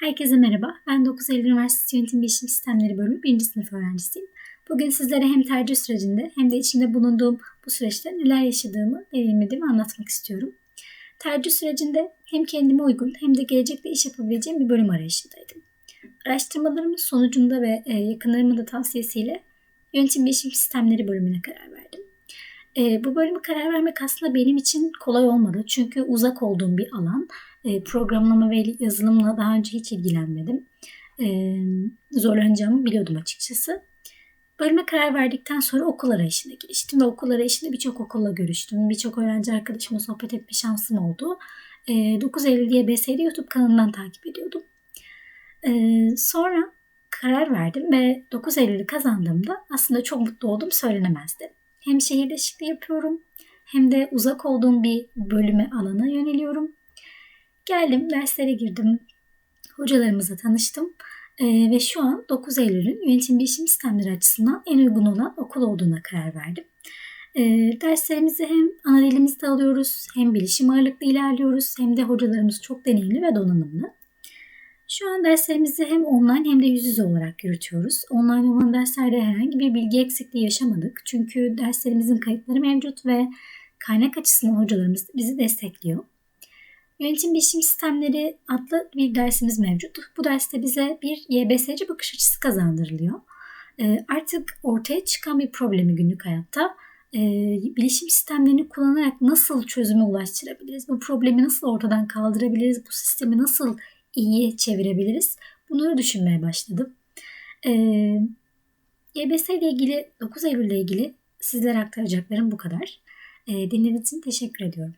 Herkese merhaba. Ben 9 Eylül Üniversitesi Yönetim Bilişim Sistemleri Bölümü 1. sınıf öğrencisiyim. Bugün sizlere hem tercih sürecinde hem de içinde bulunduğum bu süreçte neler yaşadığımı, deneyimlediğimi anlatmak istiyorum. Tercih sürecinde hem kendime uygun hem de gelecekte iş yapabileceğim bir bölüm arayışındaydım. Araştırmalarımın sonucunda ve e, yakınlarımın da tavsiyesiyle Yönetim Bilişim Sistemleri bölümüne karar verdim. E, bu bölümü karar vermek aslında benim için kolay olmadı. Çünkü uzak olduğum bir alan e, programlama ve yazılımla daha önce hiç ilgilenmedim. E, zorlanacağımı biliyordum açıkçası. Bölüme karar verdikten sonra okul arayışına giriştim ve okul arayışında birçok okulla görüştüm. Birçok öğrenci arkadaşımla sohbet etme şansım oldu. E, 9 Eylül diye BS'de YouTube kanalından takip ediyordum. E, sonra karar verdim ve 9 Eylül'ü kazandığımda aslında çok mutlu oldum söylenemezdi. Hem şehir değişikliği yapıyorum hem de uzak olduğum bir bölüme alana yöneliyorum. Geldim, derslere girdim, hocalarımızla tanıştım ee, ve şu an 9 Eylül'ün yönetim bilişim sistemleri açısından en uygun olan okul olduğuna karar verdim. Ee, derslerimizi hem ana dilimizde alıyoruz, hem bilişim ağırlıklı ilerliyoruz, hem de hocalarımız çok deneyimli ve donanımlı. Şu an derslerimizi hem online hem de yüz yüze olarak yürütüyoruz. Online olan derslerde herhangi bir bilgi eksikliği yaşamadık. Çünkü derslerimizin kayıtları mevcut ve kaynak açısından hocalarımız bizi destekliyor. Yönetim bilişim sistemleri adlı bir dersimiz mevcut. Bu derste bize bir YBS'ci bakış açısı kazandırılıyor. Ee, artık ortaya çıkan bir problemi günlük hayatta e, bilişim sistemlerini kullanarak nasıl çözüme ulaştırabiliriz? Bu problemi nasıl ortadan kaldırabiliriz? Bu sistemi nasıl iyiye çevirebiliriz? Bunları düşünmeye başladım. Ee, YBS ile ilgili 9 Eylül ile ilgili sizlere aktaracaklarım bu kadar. Dinlediğiniz için teşekkür ediyorum.